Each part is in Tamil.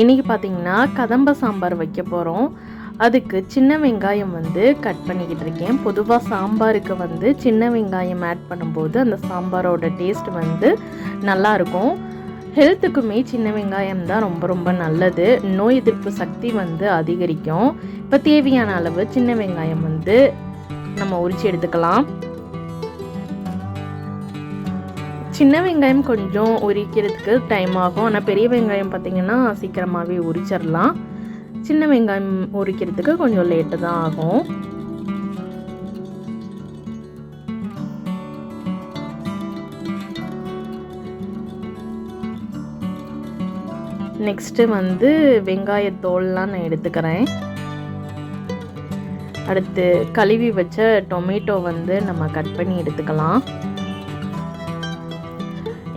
இன்றைக்கி பார்த்தீங்கன்னா கதம்ப சாம்பார் வைக்க போகிறோம் அதுக்கு சின்ன வெங்காயம் வந்து கட் பண்ணிக்கிட்டு இருக்கேன். பொதுவாக சாம்பாருக்கு வந்து சின்ன வெங்காயம் ஆட் பண்ணும்போது அந்த சாம்பாரோட டேஸ்ட் வந்து நல்லாயிருக்கும் ஹெல்த்துக்குமே சின்ன வெங்காயம் தான் ரொம்ப ரொம்ப நல்லது. நோய் எதிர்ப்பு சக்தி வந்து அதிகரிக்கும். இப்போ தேவையான அளவு சின்ன வெங்காயம் வந்து நம்ம உரிச்சு எடுத்துக்கலாம். சின்ன வெங்காயம் கொஞ்சம் உரிக்கிறதுக்கு டைம் ஆகும். ஆனால் பெரிய வெங்காயம் பார்த்திங்கன்னா சீக்கிரமாகவே உரிச்சிடலாம் சின்ன வெங்காயம் உரிக்கிறதுக்கு கொஞ்சம் லேட்டு தான் ஆகும். நெக்ஸ்ட்டு வந்து வெங்காயத்தோல்லாம் நான் எடுத்துக்கிறேன். அடுத்து கழுவி வச்ச டொமேட்டோ வந்து நம்ம கட் பண்ணி எடுத்துக்கலாம்.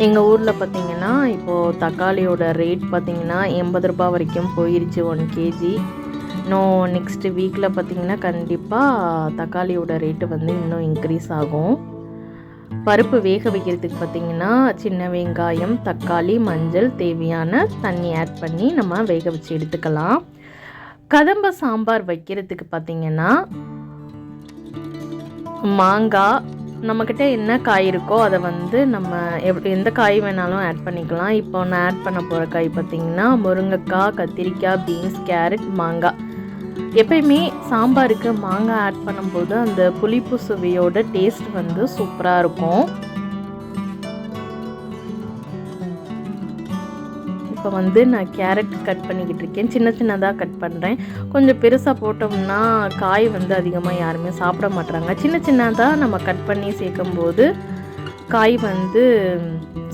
எங்கள் ஊரில் பார்த்தீங்கன்னா இப்போது தக்காளியோட ரேட் பார்த்தீங்கன்னா எண்பது ரூபாய் வரைக்கும் போயிருச்சு ஒன் கேஜி இன்னும் நெக்ஸ்ட்டு வீக்கில் பார்த்தீங்கன்னா கண்டிப்பாக தக்காளியோட ரேட்டு வந்து இன்னும் இன்க்ரீஸ் ஆகும். பருப்பு வேக வைக்கிறதுக்கு பார்த்தீங்கன்னா சின்ன வெங்காயம் தக்காளி மஞ்சள் தேவையான தண்ணி ஆட் பண்ணி நம்ம வேக வச்சு எடுத்துக்கலாம். கதம்ப சாம்பார் வைக்கிறதுக்கு பார்த்திங்கன்னா மாங்காய் நம்மக்கிட்ட என்ன காய் இருக்கோ அதை வந்து நம்ம எப் எந்த காய் வேணாலும் ஆட் பண்ணிக்கலாம். இப்போ நான் ஆட் பண்ண போகிற காய் பார்த்தீங்கன்னா முருங்கைக்காய் கத்திரிக்காய் பீன்ஸ் கேரட் மாங்காய். எப்பயுமே சாம்பாருக்கு மாங்காய் ஆட் பண்ணும்போது அந்த புளிப்பு சுவையோட டேஸ்ட் வந்து சூப்பராக இருக்கும். இப்போ வந்து நான் கேரட் கட் பண்ணிக்கிட்டு இருக்கேன். சின்ன சின்னதாக கட் பண்ணுறேன் கொஞ்சம் பெருசாக போட்டோம்னா காய் வந்து அதிகமாக யாருமே சாப்பிட மாட்டுறாங்க சின்ன சின்னதாக நம்ம கட் பண்ணி சேர்க்கும்போது காய் வந்து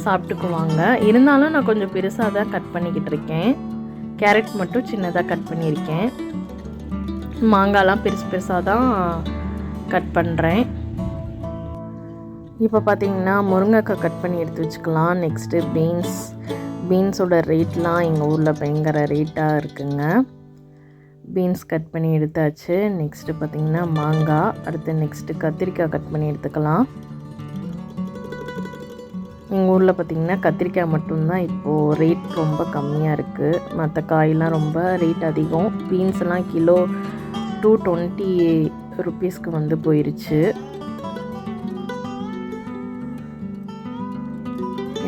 சாப்பிட்டுக்குவாங்க. இருந்தாலும் நான் கொஞ்சம் பெருசாக தான் கட் பண்ணிக்கிட்டு இருக்கேன். கேரட் மட்டும் சின்னதாக கட் பண்ணியிருக்கேன். மாங்காய்லாம் பெருசு பெருசாக தான் கட் பண்ணுறேன் இப்போ பார்த்தீங்கன்னா முருங்கைக்காய் கட் பண்ணி எடுத்து வச்சுக்கலாம். நெக்ஸ்ட்டு பீன்ஸ் பீன்ஸோட ரேட்லாம் எங்கள் ஊரில் பயங்கர ரேட்டாக இருக்குங்க. பீன்ஸ் கட் பண்ணி எடுத்தாச்சு. நெக்ஸ்ட்டு பார்த்திங்கன்னா மாங்காய் அடுத்து நெக்ஸ்ட்டு கத்திரிக்காய் கட் பண்ணி எடுத்துக்கலாம். எங்கள் ஊரில் பார்த்திங்கன்னா கத்திரிக்காய் மட்டும்தான் இப்போது ரேட் ரொம்ப கம்மியாக இருக்குது மற்ற காயெலாம் ரொம்ப ரேட் அதிகம். பீன்ஸ்லாம் கிலோ டூ டுவெண்ட்டி ருப்பீஸ்க்கு வந்து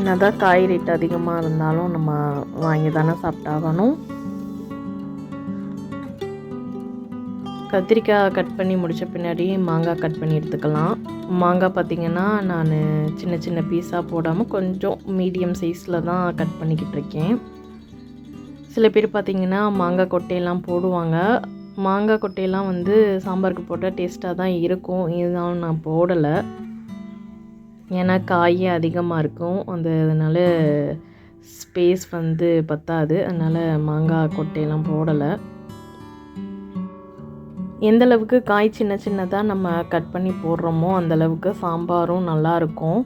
என்ன தான் காய் ரேட் அதிகமாக இருந்தாலும் நம்ம வாங்கி தானே சாப்பிட்டாகணும். கத்திரிக்காய் கட் பண்ணி முடித்த பின்னாடி மாங்காய் கட் பண்ணி எடுத்துக்கலாம். மாங்காய் பார்த்திங்கன்னா நான் சின்ன சின்ன பீஸாக போடாமல் கொஞ்சம் மீடியம் சைஸில் தான் கட் பண்ணிக்கிட்டு இருக்கேன். சில பேர் பார்த்திங்கன்னா மாங்காய் கொட்டையெல்லாம் போடுவாங்க. மாங்காய் கொட்டையெல்லாம் வந்து சாம்பாருக்கு போட்டால் டேஸ்ட்டாக தான் இருக்கும். இருந்தாலும் நான் போடலை. ஏன்னா காயே அதிகமாக இருக்கும். அந்த அதனால் ஸ்பேஸ் வந்து பத்தாது. அதனால் மாங்காய் கொட்டையெல்லாம் போடலை. எந்தளவுக்கு காய் சின்ன சின்னதாக நம்ம கட் பண்ணி போடுறோமோ அந்தளவுக்கு சாம்பாரும் நல்லாயிருக்கும்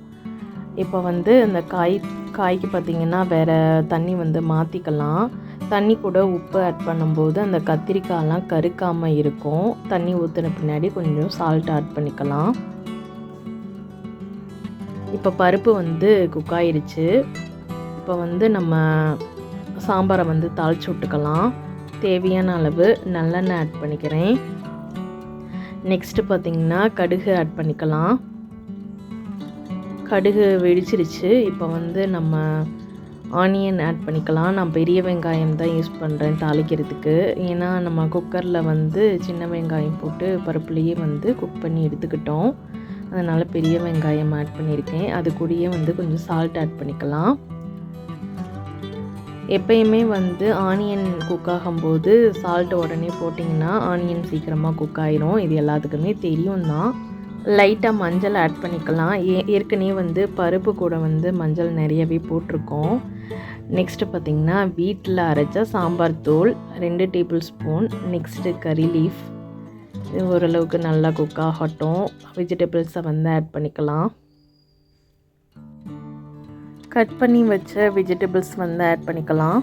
இப்போ வந்து அந்த காய் காய்க்கு பார்த்திங்கன்னா வேறு தண்ணி வந்து மாற்றிக்கலாம் தண்ணி கூட உப்பு ஆட் பண்ணும்போது அந்த கத்திரிக்காயெலாம் கருக்காமல் இருக்கும். தண்ணி ஊற்றின பின்னாடி கொஞ்சம் சால்ட் ஆட் பண்ணிக்கலாம். இப்போ பருப்பு வந்து குக் ஆயிருச்சு. இப்போ வந்து நம்ம சாம்பாரை வந்து தாளிச்சு விட்டுக்கலாம். தேவையான அளவு நல்லெண்ணெய் ஆட் பண்ணிக்கிறேன். நெக்ஸ்ட்டு பார்த்திங்கன்னா கடுகு ஆட் பண்ணிக்கலாம். கடுகு வெடிச்சிருச்சு. இப்போ வந்து நம்ம ஆனியன் ஆட் பண்ணிக்கலாம். நான் பெரிய வெங்காயம் தான் யூஸ் பண்ணுறேன் தாளிக்கிறதுக்கு. ஏன்னா நம்ம குக்கரில் வந்து சின்ன வெங்காயம் போட்டு பருப்புலேயே வந்து குக் பண்ணி எடுத்துக்கிட்டோம். அதனால் பெரிய வெங்காயம் ஆட் பண்ணியிருக்கேன். அது கூடயே வந்து கொஞ்சம் சால்ட் ஆட் பண்ணிக்கலாம். எப்பயுமே வந்து ஆனியன் குக் ஆகும்போது சால்ட் உடனே போட்டிங்கன்னா ஆனியன் சீக்கிரமாக குக் ஆயிரும். இது எல்லாத்துக்குமே தெரியும் தான் லைட்டாக மஞ்சள் ஆட் பண்ணிக்கலாம். ஏ ஏற்கனவே வந்து பருப்பு கூட வந்து மஞ்சள் நிறையவே போட்டிருக்கோம். நெக்ஸ்ட்டு பார்த்திங்கன்னா வீட்டில் அரைச்ச சாம்பார் தூள் ரெண்டு table spoon next curry leaf ஓரளவுக்கு நல்லா குக் ஆகட்டும். வெஜிடபிள்ஸை வந்து ஆட் பண்ணிக்கலாம். கட் பண்ணி வச்ச வெஜிடபிள்ஸ் வந்து ஆட் பண்ணிக்கலாம்.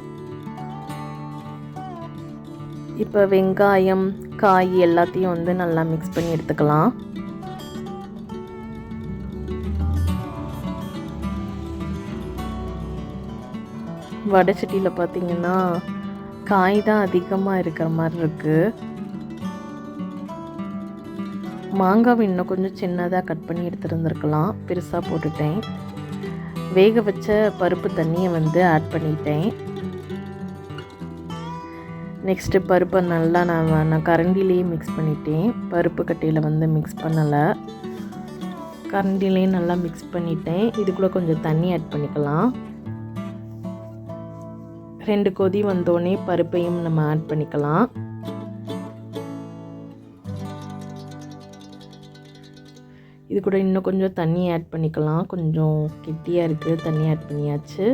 இப்போ வெங்காயம் காய் எல்லாத்தையும் வந்து நல்லா மிக்ஸ் பண்ணி எடுத்துக்கலாம். வடை சட்டியில் பார்த்தீங்கன்னா காய் தான் அதிகமாக இருக்கிற மாதிரி இருக்குது மாங்காவை இன்னும் கொஞ்சம் சின்னதாக கட் பண்ணி எடுத்துருந்துருக்கலாம். பெருசாக போட்டுட்டேன். வேக வச்ச பருப்பு தண்ணியை வந்து ஆட் பண்ணிட்டேன். நெக்ஸ்ட்டு பருப்பை நல்லா நான் நான் கரண்டிலேயே மிக்ஸ் பண்ணிட்டேன். பருப்பு கட்டையில் வந்து மிக்ஸ் பண்ணலை. கரண்டிலேயே நல்லா மிக்ஸ் பண்ணிட்டேன். இதுக்குள்ளே கொஞ்சம் தண்ணி ஆட் பண்ணிக்கலாம். ரெண்டு கொதி வந்தோடனே பருப்பையும் நம்ம ஆட் பண்ணிக்கலாம். இது கூட இன்னும் கொஞ்சம் தண்ணி ஆட் பண்ணிக்கலாம். கொஞ்சம் கெட்டியாக இருக்குது தண்ணி ஆட் பண்ணியாச்சு.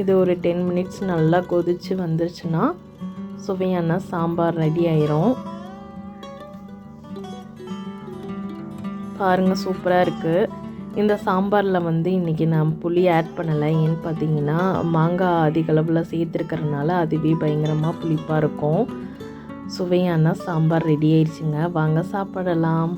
இது ஒரு டென் மினிட்ஸ் நல்லா கொதித்து வந்துருச்சுன்னா சுவையான சாம்பார் ரெடி ஆயிரும். பாருங்கள் சூப்பராக இருக்குது இந்த சாம்பாரில் வந்து இன்றைக்கி நான் புளி ஆட் பண்ணலை. ஏன்னு பார்த்தீங்கன்னா மாங்காய் அதிகளவில் சேர்த்துருக்கறனால அதுவே பயங்கரமாக புளிப்பாக இருக்கும். சுவையான சாம்பார் ரெடி ஆயிடுச்சுங்க. வாங்க சாப்பிடலாம்.